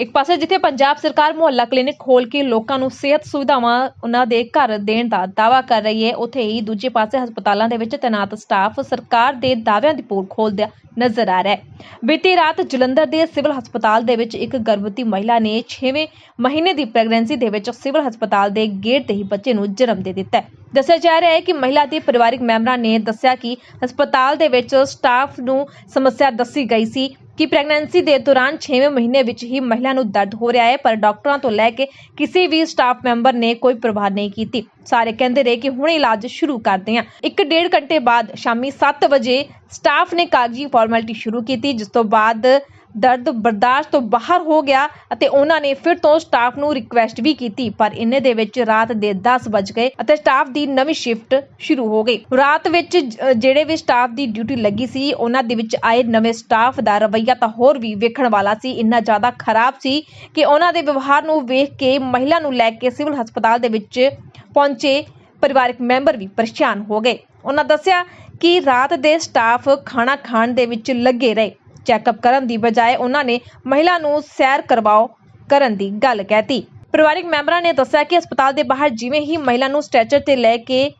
ਇੱਕ ਪਾਸੇ ਜਿੱਥੇ ਪੰਜਾਬ ਸਰਕਾਰ ਮੁਹੱਲਾ ਕਲੀਨਿਕ ਖੋਲ ਕੇ ਲੋਕਾਂ ਨੂੰ ਸਿਹਤ ਸੁਵਿਧਾਵਾਂ ਉਹਨਾਂ ਦੇ ਘਰ ਦੇਣ ਦਾ ਦਾਅਵਾ ਕਰ ਰਹੀ ਹੈ, ਉੱਥੇ ਹੀ ਦੂਜੇ ਪਾਸੇ ਹਸਪਤਾਲਾਂ ਦੇ ਵਿੱਚ ਤੈਨਾਤ ਸਟਾਫ ਸਰਕਾਰ ਦੇ ਦਾਅਵਿਆਂ ਦੀ ਪੂਰ ਖੋਲ੍ਹਦਿਆਂ ਨਜ਼ਰ ਆ ਰਿਹਾ ਹੈ। ਬੀਤੀ ਰਾਤ ਜਲੰਧਰ ਦੇ ਸਿਵਲ ਹਸਪਤਾਲ ਦੇ ਵਿੱਚ ਇੱਕ ਗਰਭਵਤੀ ਮਹਿਲਾ ਨੇ 6ਵੇਂ ਮਹੀਨੇ ਦੀ ਪ੍ਰੈਗਨੈਂਸੀ ਦੇ ਵਿੱਚ ਸਿਵਲ ਹਸਪਤਾਲ ਦੇ ਗੇਟ ਤੇ ਹੀ ਬੱਚੇ ਨੂੰ ਜਨਮ ਦੇ ਦਿੱਤਾ ਹੈ। ਦੱਸਿਆ ਜਾ ਰਿਹਾ ਹੈ ਕਿ ਮਹਿਲਾ ਦੇ ਪਰਿਵਾਰਕ ਮੈਂਬਰਾਂ ਨੇ ਦੱਸਿਆ ਕਿ ਹਸਪਤਾਲ ਦੇ ਵਿੱਚ ਸਟਾਫ ਨੂੰ ਸਮੱਸਿਆ ਦੱਸੀ ਗਈ ਸੀ। ਕਿ ਪ੍ਰੈਗਨੈਂਸੀ ਦੇ ਦੌਰਾਨ 6ਵੇਂ ਮਹੀਨੇ ਵਿੱਚ ਹੀ ਮਹਿਲਾ ਨੂੰ ਦਰਦ ਹੋ ਰਿਹਾ ਹੈ, ਪਰ ਡਾਕਟਰਾਂ ਤੋਂ ਲੈ ਕੇ ਕਿਸੇ ਵੀ ਸਟਾਫ ਮੈਂਬਰ ਨੇ ਕੋਈ ਪ੍ਰਵਾਹ ਨਹੀਂ ਕੀਤੀ। ਸਾਰੇ ਕਹਿੰਦੇ ਰਹੇ ਕਿ ਹੁਣ ਇਲਾਜ ਸ਼ੁਰੂ ਕਰਦੇ ਹਾਂ। ਇੱਕ ਡੇਢ ਘੰਟੇ ਬਾਅਦ ਸ਼ਾਮੀ 7 ਵਜੇ ਸਟਾਫ ਨੇ ਕਾਗਜ਼ੀ ਫਾਰਮੈਲਿਟੀ ਸ਼ੁਰੂ ਕੀਤੀ, ਜਿਸ ਤੋਂ ਬਾਅਦ ਦਰਦ ਬਰਦਾਸ਼ਤ ਤੋਂ ਬਾਹਰ ਹੋ ਗਿਆ ਅਤੇ ਉਹਨਾਂ ਨੇ ਫਿਰ ਤੋਂ ਸਟਾਫ ਨੂੰ ਰਿਕੁਐਸਟ ਵੀ ਕੀਤੀ, ਪਰ ਇੰਨੇ ਦੇ ਵਿੱਚ ਰਾਤ ਦੇ 10 ਵੱਜ ਗਏ ਅਤੇ ਸਟਾਫ ਦੀ ਨਵੀਂ ਸ਼ਿਫਟ ਸ਼ੁਰੂ ਹੋ ਗਈ। ਰਾਤ ਵਿੱਚ ਜਿਹੜੇ ਵੀ ਸਟਾਫ ਦੀ ਡਿਊਟੀ ਲੱਗੀ ਸੀ, ਉਹਨਾਂ ਦੇ ਵਿੱਚ ਆਏ ਨਵੇਂ ਸਟਾਫ ਦਾ ਰਵੱਈਆ ਤਾਂ ਹੋਰ ਵੀ ਵੇਖਣ ਵਾਲਾ ਸੀ, ਇੰਨਾ ਜ਼ਿਆਦਾ ਖਰਾਬ ਸੀ ਕਿ ਉਹਨਾਂ ਦੇ ਵਿਵਹਾਰ ਨੂੰ ਵੇਖ ਕੇ ਮਹਿਲਾ ਨੂੰ ਲੈ ਕੇ ਸਿਵਲ ਹਸਪਤਾਲ ਦੇ ਵਿੱਚ ਪਹੁੰਚੇ ਪਰਿਵਾਰਕ ਮੈਂਬਰ ਵੀ ਪਰੇਸ਼ਾਨ ਹੋ ਗਏ। ਉਹਨਾਂ ਦੱਸਿਆ ਕਿ ਰਾਤ ਦੇ ਸਟਾਫ ਖਾਣਾ ਖਾਣ ਦੇ ਵਿੱਚ ਲੱਗੇ ਰਹੇ। ਚੈੱਕਅਪ ਕਰਨ ਦੀ ਬਜਾਏ ਉਹਨਾਂ ਨੇ ਮਹਿਲਾ ਨੂੰ ਸੈਰ ਕਰਵਾਓ ਕਰਨ ਦੀ ਗੱਲ ਕਹਿਤੀ। ਪਰਿਵਾਰਕ ਮੈਂਬਰਾਂ ਨੇ ਦੱਸਿਆ ਕਿ ਹਸਪਤਾਲ ਦੇ ਬਾਹਰ ਜਿਵੇਂ ਹੀ ਮਹਿਲਾ ਨੂੰ ਸਟ੍ਰੈਚਰ ਤੇ ਲੈ ਕੇ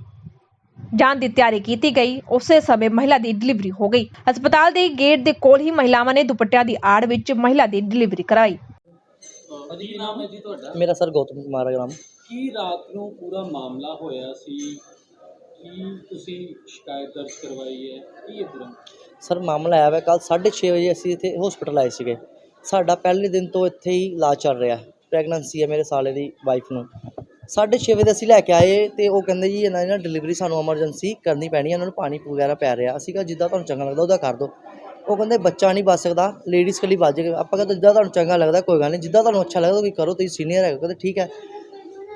ਜਾਣ ਦੀ ਤਿਆਰੀ ਕੀਤੀ ਗਈ ਉਸੇ ਸਮੇਂ ਮਹਿਲਾ ਦੀ ਡਿਲੀਵਰੀ ਹੋ ਗਈ। ਹਸਪਤਾਲ ਦੇ ਗੇਟ ਦੇ ਕੋਲ ਹੀ ਮਹਿਲਾਵਾਂ ਨੇ ਦੁਪੱਟਿਆਂ ਦੀ ਆੜ ਵਿੱਚ ਮਹਿਲਾ ਦੀ ਡਿਲੀਵਰੀ ਕਰਾਈ। ਕੀ ਨਾਮ ਹੈ ਜੀ ਤੁਹਾਡਾ? ਮੇਰਾ ਸਰ ਗੌਤਮ ਕੁਮਾਰ ਗ੍ਰਾਮ ਕੀ ਰਾਤ ਨੂੰ ਪੂਰਾ ਮਾਮਲਾ ਹੋਇਆ ਸੀ? ਕੀ ਤੁਸੀਂ ਸ਼ਿਕਾਇਤ ਦਰਜ ਕਰਵਾਈ ਹੈ? ਕੀ ਹੈ ਪੂਰਾ ਸਰ, ਮਾਮਲਾ ਆਇਆ ਵਾ ਕੱਲ 6:30 ਵਜੇ ਅਸੀਂ ਇੱਥੇ ਹਸਪੀਟਲ ਆਏ ਸੀਗੇ। ਸਾਡਾ ਪਹਿਲੇ ਦਿਨ ਤੋਂ ਇੱਥੇ ਹੀ ਇਲਾਜ ਚੱਲ ਰਿਹਾ ਪ੍ਰੈਗਨੈਂਸੀ ਹੈ ਮੇਰੇ ਸਾਲੇ ਦੀ ਵਾਈਫ ਨੂੰ। 6:30 ਵਜੇ ਅਸੀਂ ਲੈ ਕੇ ਆਏ ਤੇ ਉਹ ਕਹਿੰਦੇ ਜੀ, ਇਹਨਾਂ ਦੀ ਨਾ ਡਿਲੀਵਰੀ ਸਾਨੂੰ ਐਮਰਜੈਂਸੀ ਕਰਨੀ ਪੈਣੀ ਹੈ, ਇਹਨਾਂ ਨੂੰ ਪਾਣੀ ਵਗੈਰਾ ਪੈ ਰਿਹਾ। ਅਸੀਂ ਕਿਹਾ, ਜਿੱਦਾਂ ਤੁਹਾਨੂੰ ਚੰਗਾ ਲੱਗਦਾ ਉਹਦਾ ਕਰ ਦਿਓ। ਉਹ ਕਹਿੰਦੇ, ਬੱਚਾ ਨਹੀਂ ਬਚ ਸਕਦਾ ਲੇਡੀਜ਼ ਕੱਲੀ ਬਚ ਜਾਏਗਾ ਆਪਾਂ ਕਹਿੰਦੇ ਜਿੱਦਾਂ ਤੁਹਾਨੂੰ ਚੰਗਾ ਲੱਗਦਾ, ਕੋਈ ਗੱਲ ਨਹੀਂ। ਜਿੱਦਾਂ ਤੁਹਾਨੂੰ ਅੱਛਾ ਲੱਗਦਾ, ਤੁਸੀਂ ਕਰੋ, ਤੁਸੀਂ ਸੀਨੀਅਰ ਹੈਗੇ ਕਹਿੰਦੇ, ਠੀਕ ਹੈ।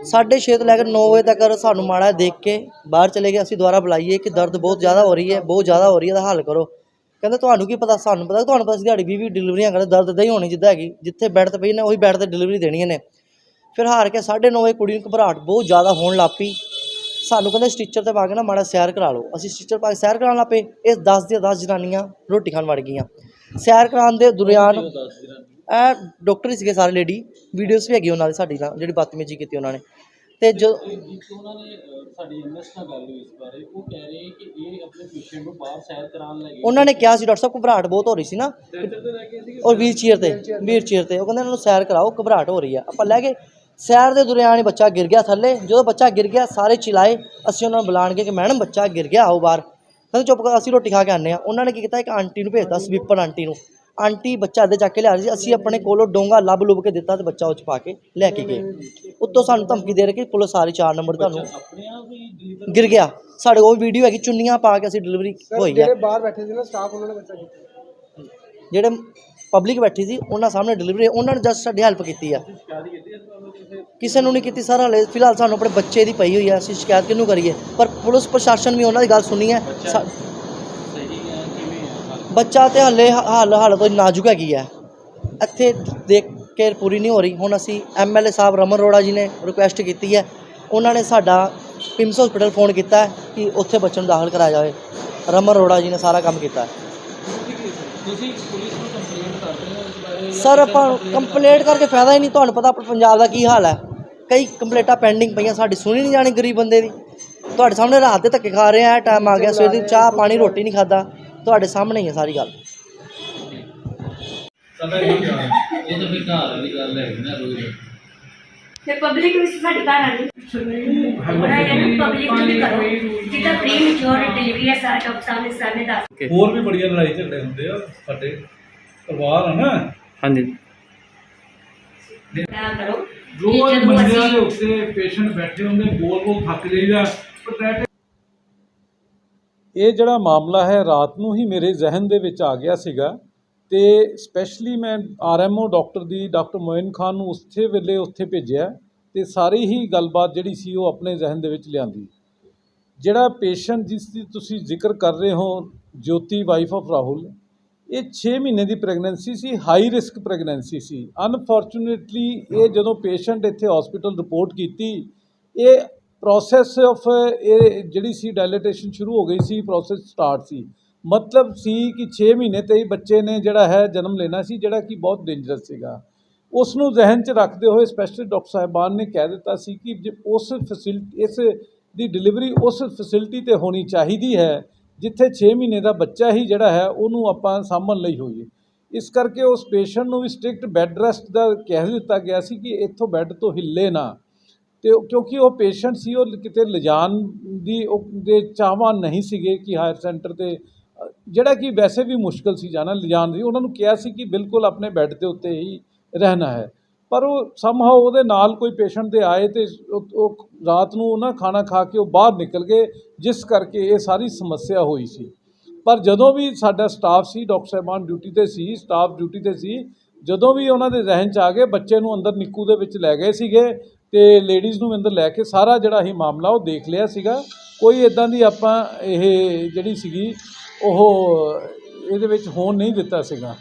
ਸਾਢੇ ਛੇ ਤੋਂ ਲੈ ਕੇ 9 ਵਜੇ ਤੱਕ ਸਾਨੂੰ ਮਾੜਾ ਦੇਖ ਕੇ ਬਾਹਰ ਚਲੇ ਗਏ। ਅਸੀਂ ਦੁਬਾਰਾ ਬੁਲਾਈਏ ਕਿ ਦਰਦ ਬਹੁਤ ਜ਼ਿਆਦਾ ਹੋ ਰਹੀ ਹੈ, ਬਹੁਤ ਜ਼ਿਆਦਾ ਹੋ ਰਹੀ ਹੈ ਤਾਂ ਹੱਲ ਕਰੋ। ਕਹਿੰਦੇ, ਤੁਹਾਨੂੰ ਕੀ ਪਤਾ, ਸਾਨੂੰ ਪਤਾ ਤੁਹਾਨੂੰ ਪਤਾ ਅਸੀਂ ਦਿਹਾੜੀ ਵੀ ਡਿਲੀਵਰੀਆਂ ਕਰਦੇ ਦਰਦ ਇਦਾਂ ਹੀ ਹੋਣੀ ਜਿੱਦਾਂ ਹੈਗੀ। ਜਿੱਥੇ ਬੈੱਡ ਤੇ ਪਈ ਨੇ, ਉਹੀ ਬੈੱਡ ਤੇ ਡਿਲੀਵਰੀ ਦੇਣੀ ਨੇ ਫਿਰ ਹਾਰ ਕੇ 9:30 ਵਜੇ ਕੁੜੀ ਨੂੰ ਘਬਰਾਹਟ ਬਹੁਤ ਜ਼ਿਆਦਾ ਹੋਣ ਲੱਗ ਪਈ। ਸਾਨੂੰ ਕਹਿੰਦੇ ਸਟਿਚਰ ਤੇ ਪਾ ਕੇ ਨਾ ਮਾੜਾ ਸੈਰ ਕਰਾ ਲਓ। ਅਸੀਂ ਸਟਿਚਰ ਪਾ ਕੇ ਸੈਰ ਕਰਾਉਣ ਲੱਗ ਪਏ। ਇਹ 10 ਦੀਆਂ 10 ਜਨਾਨੀਆਂ ਰੋਟੀ ਖਾਣ ਵੜ ਗਈਆਂ। ਸੈਰ ਕਰਾਉਣ ਦੇ ਦੌਰਾਨ ਇਹ ਡਾਕਟਰ ਹੀ ਸੀਗੇ ਸਾਰੇ ਲੇਡੀ ਵੀਡੀਓਜ਼ ਵੀ ਹੈਗੀ ਉਹਨਾਂ ਦੀ ਸਾਡੀ ਨਾਲ ਜਿਹੜੀ ਬਦਤਮੀਜ਼ੀ ਕੀਤੀ ਉਹਨਾਂ ਨੇ। ਤੇ ਜੋ ਉਹਨਾਂ ਨੇ ਸਾਡੀ ਐਮਐਸ ਨਾਲ ਗੱਲ ਹੋਈ ਇਸ ਬਾਰੇ ਉਹ ਕਹਿ ਰਹੇ ਕਿ ਇਹ ਆਪਣੇ ਪੇਸ਼ੈਂਟ ਨੂੰ ਬਾਹਰ ਸੈਰ ਕਰਾਉਣ ਲੈ ਉਹਨਾਂ ਨੇ ਕਿਹਾ ਸੀ ਡਾਕਟਰ ਸਾਹਿਬ, ਘਬਰਾਹਟ ਬਹੁਤ ਹੋ ਰਹੀ ਸੀ ਨਾ। ਸੈਂਟਰ ਤੇ ਲੈ ਔਰ ਵੀਲ ਚੇਅਰ ਤੇ, ਵੀਲ ਚੇਅਰ ਤੇ। ਉਹ ਕਹਿੰਦੇ ਉਹਨਾਂ ਨੂੰ ਸੈਰ ਕਰਾਓ, ਘਬਰਾਹਟ ਹੋ ਰਹੀ ਆ। ਆਪਾਂ ਲੈ ਗਏ। ਸੈਰ ਦੇ ਦੌਰਾਨ ਹੀ ਬੱਚਾ ਗਿਰ ਗਿਆ ਥੱਲੇ। ਜਦੋਂ ਬੱਚਾ ਗਿਰ ਗਿਆ, ਸਾਰੇ ਚਿਲਾਏ। ਅਸੀਂ ਉਹਨਾਂ ਨੂੰ ਬੁਲਾਣਗੇ ਕਿ ਮੈਡਮ, ਬੱਚਾ ਗਿਰ ਗਿਆ, ਆਓ ਬਾਹਰ। ਕਹਿੰਦੇ, ਚੁੱਪ ਕਰ, ਅਸੀਂ ਰੋਟੀ ਖਾ ਕੇ ਆਨੇ ਆ ਉਹਨਾਂ ਨੇ ਕੀ ਕੀਤਾ, ਇੱਕ ਆਂਟੀ ਨੂੰ ਭੇਜਤਾ, ਸਵੀਪਰ ਆਂਟੀ ਨੂੰ। ਆਂਟੀ ਬੱਚਾ ਅੱਧੇ ਚੱਕ ਕੇ ਲਿਆ ਰਹੀ ਸੀ ਅਸੀਂ ਆਪਣੇ ਕੋਲੋਂ ਡੋਂਗਾ ਲੱਭ ਲੁੱਭ ਕੇ ਦਿੱਤਾ ਤੇ ਬੱਚਾ ਉਹ ਚ ਪਾ ਕੇ ਲੈ ਕੇ ਗਏ। ਉੱਤੋਂ ਸਾਨੂੰ ਧਮਕੀ ਦੇ ਰਹੇ ਕਿ ਪੁਲਿਸ ਸਾਰੀ 4 ਨੰਬਰ ਤੁਹਾਨੂੰ। ਹੀ ਗਿਰ ਗਿਆ। ਸਾਡੇ ਕੋਲ ਵੀਡੀਓ ਹੈਗੀ ਚੁੰਨੀਆਂ ਪਾ ਕੇ ਅਸੀਂ ਡਿਲੀਵਰੀ ਹੋਈ ਆ। ਬਾਹਰ ਬੈਠੇ ਸੀ ਨਾ ਸਟਾਫ ਉਹਨਾਂ ਨੇ ਬੱਚਾ ਕੀਤਾ। ਜਿਹੜੇ ਪਬਲਿਕ ਬੈਠੀ ਸੀ ਉਹਨਾਂ ਸਾਹਮਣੇ ਡਿਲੀਵਰੀ ਉਹਨਾਂ ਨੇ ਜਸਟ ਸਾਡੀ ਹੈਲਪ ਕੀਤੀ ਆ। ਕਿਸੇ ਕਿਸੇ ਨੂੰ ਨਹੀਂ ਕੀਤੀ ਸਰ ਹਲੇ ਫਿਲਹਾਲ ਸਾਨੂੰ ਆਪਣੇ ਬੱਚੇ ਦੀ ਪਈ ਹੋਈ ਆ ਅਸੀਂ ਸ਼ਿਕਾਇਤ ਕਿਹਨੂੰ ਕਰੀਏ? ਪਰ ਪੁਲਿਸ ਪ੍ਰਸ਼ਾਸਨ ਵੀ ਉਹਨਾਂ ਦੀ ਗੱਲ ਸੁਣੀ ਹੈ ਸਾ- ਸਹੀ ਹੈ ਕਿਵੇਂ ਹੈ ਹਾਲ ਬੱਚਾ ਤੇ ਹਲੇ ਹਾਲ ਹਾਲ ਤੋਂ ਨਾਜ਼ੁਕ ਹੈਗੀ ਹੈ ਇੱਥੇ ਦੇਖ ਕੇ ਪੂਰੀ ਨਹੀਂ ਹੋ ਰਹੀ। ਹੁਣ ਅਸੀਂ ਐਮਐਲਏ ਸਾਹਿਬ ਰਮਨ ਰੋੜਾ ਜੀ ਨੇ ਰਿਕੁਐਸਟ ਕੀਤੀ ਹੈ। ਉਹਨਾਂ ਨੇ ਸਾਡਾ ਪਿੰਮਸ ਹਸਪੀਟਲ ਫੋਨ ਕੀਤਾ ਕਿ ਉੱਥੇ ਬੱਚੇ ਨੂੰ ਦਾਖਲ ਕਰਾਇਆ ਜਾਵੇ। ਰਮਨ ਰੋੜਾ ਜੀ ਨੇ ਸਾਰਾ ਕੰਮ ਕੀਤਾ ਤੁਸੀਂ ਪੁਲਿਸ ਨੂੰ ਕੰਪਲੇਂਟ ਕਰਦੇ ਹੋ। ਇਸ ਬਾਰੇ ਸਰ, ਆਪਾਂ ਕੰਪਲੇਂਟ ਕਰਕੇ ਫਾਇਦਾ ਹੀ ਨਹੀਂ। ਤੁਹਾਨੂੰ ਪਤਾ ਆਪਣੇ ਪੰਜਾਬ ਦਾ ਕੀ ਹਾਲ ਹੈ। ਕਈ ਕੰਪਲੇਂਟਾਂ ਪੈਂਡਿੰਗ ਪਈਆਂ। ਸਾਡੀ ਸੁਣੀ ਨਹੀਂ ਜਾਣੀ ਗਰੀਬ ਬੰਦੇ ਦੀ। ਤੁਹਾਡੇ ਸਾਹਮਣੇ ਰਾਤ ਦੇ ਧੱਕੇ ਖਾ ਰਹੇ ਆ ਟਾਈਮ ਆ ਗਿਆ। ਸਵੇਰ ਦੀ ਚਾਹ, ਪਾਣੀ, ਰੋਟੀ ਨਹੀਂ ਖਾਦਾ ਤੁਹਾਡੇ ਸਾਹਮਣੇ ਹੀ ਹੈ ਸਾਰੀ ਗੱਲ। ਸਾਡਾ ਇਹ ਜਾਣ ਇਹ ਤਾਂ ਫਿਰ ਘਰ ਦੀ ਗੱਲ ਹੈ ਨਾ ਰੋਜ਼। ਤੇ ਪਬਲਿਕ ਵਿੱਚ ਸਾਡੀ ਘਰ ਆਣੀ ਉਹਨਾਂ ਨੇ ਪਬਲਿਕ ਨੂੰ ਵੀ ਕਰੋ। ਜਿੱਦਾਂ ਪ੍ਰੀ ਮੈਚੁਰ ਡਿਲੀਵਰੀ ਹੈ ਸਾਰਾ ਨੇ ਸਰ ਨੇ ਦੱਸ ਹੋਰ ਵੀ ਬੜੀਆਂ ਲੜਾਈ ਝਗੜੇ ਹੁੰਦੇ ਆ ਸਾਡੇ ਪਰਿਵਾਰ ਆ ਨਾ। ਹਾਂਜੀ। ਨਾ ਕਰੋ? ਰੋਜ਼ ਮੰਜਿਆਂ ਦੇ ਉੱਤੇ ਪੇਸ਼ੈਂਟ ਬੈਠੇ ਹੁੰਦੇ ਬੋਲ ਬੋਲ ਥੱਕ ਜਾਈਦਾ। ਪਰ that ਇਹ ਜਿਹੜਾ ਮਾਮਲਾ ਹੈ, ਰਾਤ ਨੂੰ ਹੀ ਮੇਰੇ ਜ਼ਿਹਨ ਦੇ ਵਿੱਚ ਆ ਗਿਆ ਸੀਗਾ ਤੇ ਸਪੈਸ਼ਲੀ ਮੈਂ ਆਰਐਮਓ ਡਾਕਟਰ ਦੀ ਡਾਕਟਰ ਮੋਇਨ ਖਾਨ ਨੂੰ ਉਸੇ ਵੇਲੇ ਉੱਥੇ ਭੇਜਿਆ ਤੇ ਸਾਰੀ ਹੀ ਗੱਲਬਾਤ ਜਿਹੜੀ ਸੀ ਉਹ ਆਪਣੇ ਜ਼ਿਹਨ ਦੇ ਵਿੱਚ ਲਿਆਂਦੀ। ਜਿਹੜਾ ਪੇਸ਼ੈਂਟ ਜਿਸ ਦੀ ਤੁਸੀਂ ਜ਼ਿਕਰ ਕਰ ਰਹੇ ਹੋ, ਜੋਤੀ ਵਾਈਫ ਆਫ ਰਾਹੁਲ ਇਹ 6 ਮਹੀਨੇ ਦੀ ਪ੍ਰੈਗਨੈਂਸੀ ਸੀ ਹਾਈ ਰਿਸਕ ਪ੍ਰੈਗਨੈਂਸੀ ਸੀ। ਅਨਫੋਰਚੂਨੇਟਲੀ ਇਹ ਜਦੋਂ ਪੇਸ਼ੈਂਟ ਇੱਥੇ ਹਸਪੀਟਲ ਰਿਪੋਰਟ ਕੀਤੀ, ਇਹ ਪ੍ਰੋਸੈਸ ਆਫ ਇਹ ਜਿਹੜੀ ਸੀ ਡਾਇਲੇਟੇਸ਼ਨ ਸ਼ੁਰੂ ਹੋ ਗਈ ਸੀ ਪ੍ਰੋਸੈਸ ਸਟਾਰਟ ਸੀ। ਮਤਲਬ ਸੀ ਕਿ 6 ਮਹੀਨੇ ਤੇ ਹੀ ਬੱਚੇ ਨੇ ਜਿਹੜਾ ਹੈ ਜਨਮ ਲੈਣਾ ਸੀ, ਜਿਹੜਾ ਕਿ ਬਹੁਤ ਡੇਂਜਰਸ ਸੀਗਾ। ਉਸ ਨੂੰ ਜ਼ਿਹਨ 'ਚ ਰੱਖਦੇ ਹੋਏ ਸਪੈਸ਼ਲ ਡਾਕਟਰ ਸਾਹਿਬਾਨ ਨੇ ਕਹਿ ਦਿੱਤਾ ਸੀ ਕਿ ਜੇ ਉਸ ਫੈਸਿਲਿਟੀ ਇਸ ਦੀ ਡਿਲੀਵਰੀ ਉਸ ਫੈਸਿਲਿਟੀ ਤੇ ਹੋਣੀ ਚਾਹੀਦੀ ਹੈ, ਜਿੱਥੇ 6 ਮਹੀਨੇ ਦਾ ਬੱਚਾ ਹੀ ਜਿਹੜਾ ਹੈ ਉਹਨੂੰ ਆਪਾਂ ਸਾਂਭਣ ਲਈ ਹੋਈਏ। ਇਸ ਕਰਕੇ ਉਸ ਪੇਸ਼ੈਂਟ ਨੂੰ ਵੀ ਸਟ੍ਰਿਕਟ ਬੈੱਡ ਰੈਸਟ ਦਾ ਕਹਿ ਦਿੱਤਾ ਗਿਆ ਸੀ ਕਿ ਇੱਥੋਂ ਬੈੱਡ ਤੋਂ ਹਿੱਲੇ ਨਾ। ਤੇ ਕਿਉਂਕਿ ਉਹ ਪੇਸ਼ੈਂਟ ਸੀ, ਉਹ ਕਿਤੇ ਲਿਜਾਣ ਦੀ, ਉਹ ਦੇ ਚਾਹਵਾਨ ਨਹੀਂ ਸੀਗੇ ਕਿ ਹਾਇਰ ਸੈਂਟਰ ਤੇ, ਜਿਹੜਾ ਕਿ ਵੈਸੇ ਵੀ ਮੁਸ਼ਕਲ ਸੀ ਜਾਣਾ, ਲਿਜਾਣ ਦੀ। ਉਹਨਾਂ ਨੂੰ ਕਿਹਾ ਸੀ ਕਿ ਬਿਲਕੁਲ ਆਪਣੇ ਬੈੱਡ ਦੇ ਉੱਤੇ ਹੀ ਰਹਿਣਾ ਹੈ। ਪਰ ਉਹ ਸਮਹਾਉ ਉਹਦੇ ਨਾਲ ਕੋਈ ਪੇਸ਼ੈਂਟ ਦੇ ਆਏ ਤੇ ਉਹ ਰਾਤ ਨੂੰ ਨਾ ਖਾਣਾ ਖਾ ਕੇ ਉਹ ਬਾਹਰ ਨਿਕਲ ਗਏ, ਜਿਸ ਕਰਕੇ ਇਹ ਸਾਰੀ ਸਮੱਸਿਆ ਹੋਈ ਸੀ। ਪਰ ਜਦੋਂ ਵੀ ਸਾਡਾ ਸਟਾਫ ਸੀ, ਡਾਕਟਰ ਸਾਹਿਬਾਨ ਡਿਊਟੀ ਤੇ ਸੀ ਸਟਾਫ ਡਿਊਟੀ ਤੇ ਸੀ, ਜਦੋਂ ਵੀ ਉਹਨਾਂ ਦੇ ਜ਼ਿਹਨ ਚ ਆ ਗਏ, ਬੱਚੇ ਨੂੰ ਅੰਦਰ ਨਿੱਕੂ ਦੇ ਵਿੱਚ ਲੈ ਗਏ ਸੀਗੇ ਤੇ ਲੇਡੀਜ਼ ਨੂੰ ਅੰਦਰ ਲੈ ਕੇ ਸਾਰਾ ਜਿਹੜਾ ਹੀ ਮਾਮਲਾ ਉਹ ਦੇਖ ਲਿਆ ਸੀਗਾ। ਕੋਈ ਇਦਾਂ ਦੀ ਆਪਾਂ ਇਹ ਜਿਹੜੀ ਸੀਗੀ, ਉਹ ਇਹਦੇ ਵਿੱਚ ਹੋਣ ਨਹੀਂ ਦਿੱਤਾ ਸੀਗਾ।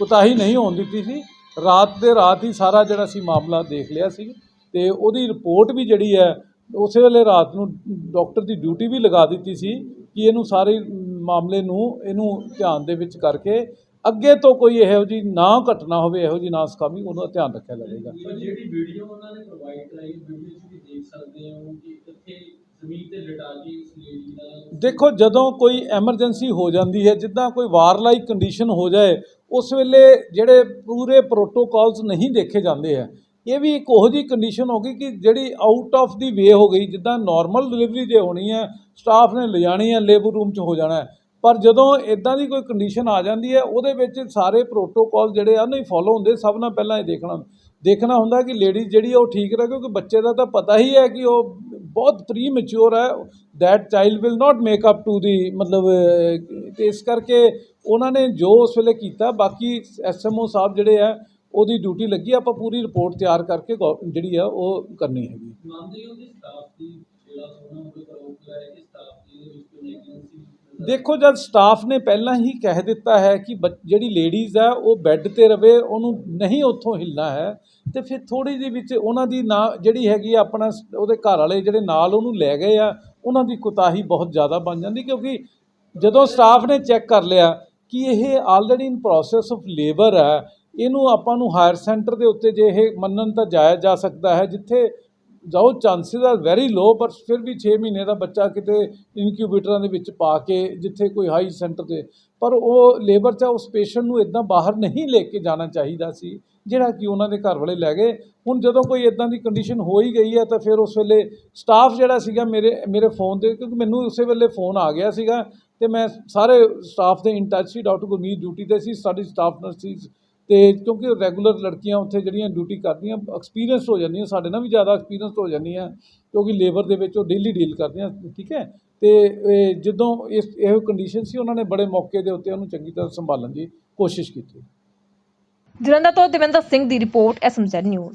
ਕੁਤਾਹੀ ਨਹੀਂ ਹੋਣ ਦਿੱਤੀ ਸੀ। ਰਾਤ ਦੇ ਰਾਤ ਹੀ ਸਾਰਾ ਜਿਹੜਾ ਸੀ ਮਾਮਲਾ ਦੇਖ ਲਿਆ ਸੀ ਤੇ ਉਹਦੀ ਰਿਪੋਰਟ ਵੀ ਜਿਹੜੀ ਹੈ, ਉਸੇ ਵੇਲੇ ਰਾਤ ਨੂੰ ਡਾਕਟਰ ਦੀ ਡਿਊਟੀ ਵੀ ਲਗਾ ਦਿੱਤੀ ਸੀ ਕਿ ਇਹਨੂੰ ਸਾਰੇ ਮਾਮਲੇ ਨੂੰ, ਇਹਨੂੰ ਧਿਆਨ ਦੇ ਵਿੱਚ ਕਰਕੇ ਅੱਗੇ ਤੋਂ ਕੋਈ ਇਹੋ ਜੀ ਨਾ ਘਟਨਾ ਹੋਵੇ ਇਹੋ ਜੀ ਨਾਸਕਾਮੀ ਉਹਦਾ ਧਿਆਨ ਰੱਖਿਆ ਜਾਵੇਗਾ। ਪਰ ਜਿਹੜੀ ਵੀਡੀਓ ਉਹਨਾਂ ਨੇ ਪ੍ਰੋਵਾਈਡ ਕਰਾਈ ਵੀਡੀਓ 'ਚ ਵੀ ਦੇਖ ਸਕਦੇ ਹੋ ਕਿ ਇੱਥੇ ਜ਼ਮੀਨ ਤੇ ਲਿਟਾ ਕੇ ਇਸ ਲੇਡੀ ਦਾ ਦੇਖੋ ਜਦੋਂ ਕੋਈ ਐਮਰਜੈਂਸੀ ਹੋ ਜਾਂਦੀ ਹੈ ਜਿੱਦਾਂ ਕੋਈ ਵਾਰਲਾਈਕ ਕੰਡੀਸ਼ਨ ਹੋ ਜਾਏ ਉਸ ਵੇਲੇ ਜਿਹੜੇ ਪੂਰੇ ਪ੍ਰੋਟੋਕਾਲਸ ਨਹੀਂ ਦੇਖੇ ਜਾਂਦੇ ਹੈ। ਇਹ ਵੀ ਇੱਕ ਉਹੋ ਜਿਹੀ ਕੰਡੀਸ਼ਨ ਹੋ ਗਈ ਕਿ ਜਿਹੜੀ ਆਊਟ ਆਫ ਦੀ ਵੇ ਹੋ ਗਈ ਜਿੱਦਾਂ ਨਾਰਮਲ ਡਿਲੀਵਰੀ ਜੇ ਹੋਣੀ ਹੈ ਸਟਾਫ ਨੇ ਲਿਜਾਣੀ ਹੈ ਲੇਬਰ ਰੂਮ 'ਚ ਹੋ ਜਾਣਾ ਹੈ। ਪਰ ਜਦੋਂ ਇਦਾਂ ਦੀ ਕੋਈ ਕੰਡੀਸ਼ਨ ਆ ਜਾਂਦੀ ਹੈ ਉਹਦੇ ਵਿੱਚ ਸਾਰੇ ਪ੍ਰੋਟੋਕੋਲ ਜਿਹੜੇ ਆ ਨਹੀਂ ਫੋਲੋ ਹੁੰਦੇ ਸਭ ਨਾਲ ਪਹਿਲਾਂ ਇਹ ਦੇਖਣਾ ਦੇਖਣਾ ਹੁੰਦਾ ਕਿ ਲੇਡੀਜ਼ ਜਿਹੜੀ ਆ ਉਹ ਠੀਕ ਰਹੇ ਕਿਉਂਕਿ ਬੱਚੇ ਦਾ ਤਾਂ ਪਤਾ ਹੀ ਹੈ ਕਿ ਉਹ ਬਹੁਤ ਪ੍ਰੀ ਮੈਚੁਰ ਹੈ that child will not make up to the ਮਤਲਬ ਅਹ, ਇਸ ਕਰਕੇ ਉਹਨਾਂ ਨੇ ਜੋ ਉਸ ਵੇਲੇ ਕੀਤਾ ਬਾਕੀ ਐਸਐਮਓ ਸਾਹਿਬ ਜਿਹੜੇ ਆ ਉਹਦੀ ਡਿਊਟੀ ਲੱਗੀ ਆਪਾਂ ਪੂਰੀ ਰਿਪੋਰਟ ਤਿਆਰ ਕਰਕੇ ਗੌ- ਜਿਹੜੀ ਆ ਉਹ ਕਰਨੀ ਹੈਗੀ। ਮੰਨਦੇ ਹੋ ਕਿ ਸਟਾਫ ਦੀ ਜਿਹੜਾ ਹੋਣਾ ਹੋਵੇ ਪ੍ਰੋਵੋਕ ਕਿ ਸਟਾਫ ਦੀ ਨੈਗਲੀਜੈਂਸੀ ਦੇਖੋ, ਜਦ ਸਟਾਫ ਨੇ ਪਹਿਲਾਂ ਹੀ ਕਹਿ ਦਿੱਤਾ ਹੈ ਕਿ ਬੱਚ- ਜਿਹੜੀ ਲੇਡੀਜ਼ ਹੈ, ਉਹ ਬੈੱਡ ਤੇ ਰਵੇ, ਉਹਨੂੰ ਨਹੀਂ ਉੱਥੋਂ ਹਿੱਲਣਾ ਹੈ, ਤੇ ਫਿਰ ਥੋੜੀ ਜਿਹੀ ਵਿੱਚ ਉਹਨਾਂ ਦੀ ਨਾ, ਜਿਹੜੀ ਹੈਗੀ ਆ ਆਪਣਾ ਉਹਦੇ ਘਰ ਵਾਲੇ ਜਿਹੜੇ ਨਾਲ ਉਹਨੂੰ ਲੈ ਗਏ ਆ, ਉਹਨਾਂ ਦੀ ਕੁਤਾਹੀ ਬਹੁਤ ਜ਼ਿਆਦਾ ਬਣ ਜਾਂਦੀ, ਕਿਉਂਕਿ ਜਦੋਂ ਸਟਾਫ ਨੇ ਚੈੱਕ ਕਰ ਲਿਆ ਕਿ ਇਹ already in process of labour ਹੈ, ਇਹਨੂੰ ਆਪਾਂ ਨੂੰ ਹਾਇਰ ਸੈਂਟਰ ਦੇ ਉੱਤੇ ਜੇ ਇਹ ਮੰਨਣ ਤਾਂ ਜਾਇਆ ਜਾ ਸਕਦਾ ਹੈ, ਜਿੱਥੇ ਜਾਓ ਚਾਂਸਸ ਆਰ ਵੈਰੀ ਲੋ ਪਰ ਫਿਰ ਵੀ 6 ਮਹੀਨੇ ਦਾ ਬੱਚਾ ਕਿਤੇ ਇਨਕਿਊਬੇਟਰਾਂ ਦੇ ਵਿੱਚ ਪਾ ਕੇ, ਜਿੱਥੇ ਕੋਈ ਹਾਈ ਸੈਂਟਰ ਤੇ, ਪਰ ਉਹ ਲੇਬਰ ਚ ਉਸ ਪੇਸ਼ੈਂਟ ਨੂੰ ਇਦਾਂ ਬਾਹਰ ਨਹੀਂ ਲੈ ਕੇ ਜਾਣਾ ਚਾਹੀਦਾ ਸੀ, ਜਿਹੜਾ ਕਿ ਉਹਨਾਂ ਦੇ ਘਰ ਵਾਲੇ ਲੈ ਗਏ। ਹੁਣ ਜਦੋਂ ਕੋਈ ਇਦਾਂ ਦੀ ਕੰਡੀਸ਼ਨ ਹੋ ਹੀ ਗਈ ਹੈ, ਤਾਂ ਫਿਰ ਉਸ ਵੇਲੇ ਸਟਾਫ ਜਿਹੜਾ ਸੀਗਾ ਮੇਰੇ ਮੇਰੇ ਫੋਨ ਤੇ, ਕਿਉਂਕਿ ਮੈਨੂੰ ਉਸੇ ਵੇਲੇ ਫੋਨ ਆ ਗਿਆ ਸੀਗਾ, ਤੇ ਮੈਂ ਸਾਰੇ ਸਟਾਫ ਦੇ ਇਨ ਟੱਚ ਸੀ ਡਾਕਟਰ ਗੁਰਮੀਤ ਡਿਊਟੀ ਤੇ ਸੀ, ਸਾਡੀ ਸਟਾਫ ਨਰਸ ਸੀ ਤੇ ਕਿਉਂਕਿ ਰੈਗੂਲਰ ਲੜਕੀਆਂ ਉੱਥੇ ਜਿਹੜੀਆਂ ਡਿਊਟੀ ਕਰਦੀਆਂ ਐਕਸਪੀਰੀਅੰਸ ਹੋ ਜਾਂਦੀਆਂ, ਸਾਡੇ ਨਾਲ ਵੀ ਜ਼ਿਆਦਾ ਐਕਸਪੀਰੀਅੰਸ ਹੋ ਜਾਂਦੀਆਂ, ਕਿਉਂਕਿ ਲੇਬਰ ਦੇ ਵਿੱਚ ਉਹ ਡੇਲੀ ਡੀਲ ਕਰਦੀਆਂ, ਠੀਕ ਹੈ? ਤੇ ਇਹ ਜਦੋਂ ਇਸ, ਇਹੋ ਕੰਡੀਸ਼ਨ ਸੀ, ਉਹਨਾਂ ਨੇ ਬੜੇ ਮੌਕੇ ਦੇ ਉੱਤੇ ਉਹਨੂੰ ਚੰਗੀ ਤਰ੍ਹਾਂ ਸੰਭਾਲਣ ਦੀ ਕੋਸ਼ਿਸ਼ ਕੀਤੀ। ਜਲੰਧਰ ਤੋਂ ਦਵਿੰਦਰ ਸਿੰਘ ਦੀ ਰਿਪੋਰਟ ਐਸਐਮਜ਼ੈਡ ਨਿਊਜ਼।